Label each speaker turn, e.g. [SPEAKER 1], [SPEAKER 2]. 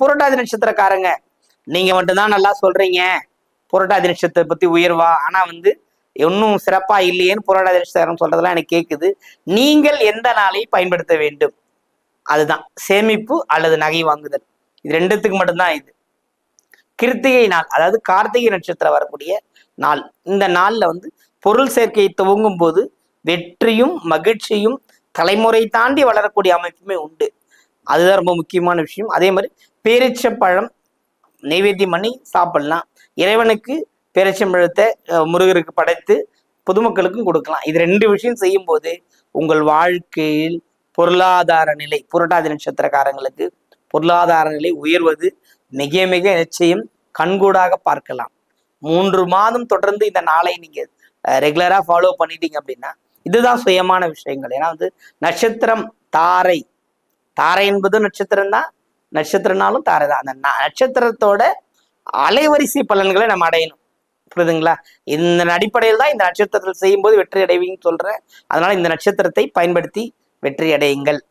[SPEAKER 1] புரட்டாதி நட்சத்திரக்காரங்க. நீங்க மட்டும்தான் நல்லா சொல்றீங்க. புரட்டாதி நட்சத்திரத்தை பத்தி உயர்வா? ஆனா வந்து இன்னும் சிறப்பா இல்லையேன்னு புரட்டாதி நட்சத்திரம் சொல்றதெல்லாம் எனக்கு கேக்குது. நீங்கள் எந்த நாளை பயன்படுத்த வேண்டும்? அதுதான். சேமிப்பு அல்லது நகை வாங்குதல். இது ரெண்டுத்துக்கு மட்டும்தான் இது. கிருத்திகை நாள் அதாவது கார்த்திகை நட்சத்திரம் வரக்கூடிய நாள். இந்த நாள்ல வந்து பொருள் சேர்க்கையை துவங்கும் போது வெற்றியும் மகிழ்ச்சியும் தலைமுறை தாண்டி வளரக்கூடிய அமைப்புமே உண்டு. அதுதான் ரொம்ப முக்கியமான விஷயம். அதே மாதிரி பேரிச்சப்பழம் நைவேத்தியம் பண்ணி சாப்பிடலாம். இறைவனுக்கு பேரிச்சம்பழத்தை முருகருக்கு படைத்து பொதுமக்களுக்கும் கொடுக்கலாம். இது ரெண்டு விஷயம் செய்யும் போது உங்கள் வாழ்க்கையில் பொருளாதார நிலை புரட்டாதி நட்சத்திரக்காரங்களுக்கு பொருளாதார நிலை உயர்வது மிக மிக நிச்சயம். கண்கூடாக பார்க்கலாம். மூன்று மாதம் தொடர்ந்து இந்த நாளை நீங்க ரெகுலரா ஃபாலோ பண்ணிட்டீங்க அப்படின்னா இதுதான் சுயமான விஷயங்கள். ஏன்னா வந்து நட்சத்திரம் தாரை தாரை என்பது நட்சத்திரம் தான் நட்சத்திரனாலும் தாரை தான் அந்த நட்சத்திரத்தோட அலைவரிசை பலன்களை நம்ம அடையணும். புரியுதுங்களா? இந்த அடிப்படையில் தான் இந்த நட்சத்திரத்தில் செய்யும்போது வெற்றி அடைவீங்கன்னு சொல்றேன். அதனால இந்த நட்சத்திரத்தை பயன்படுத்தி வெற்றி அடையுங்கள்.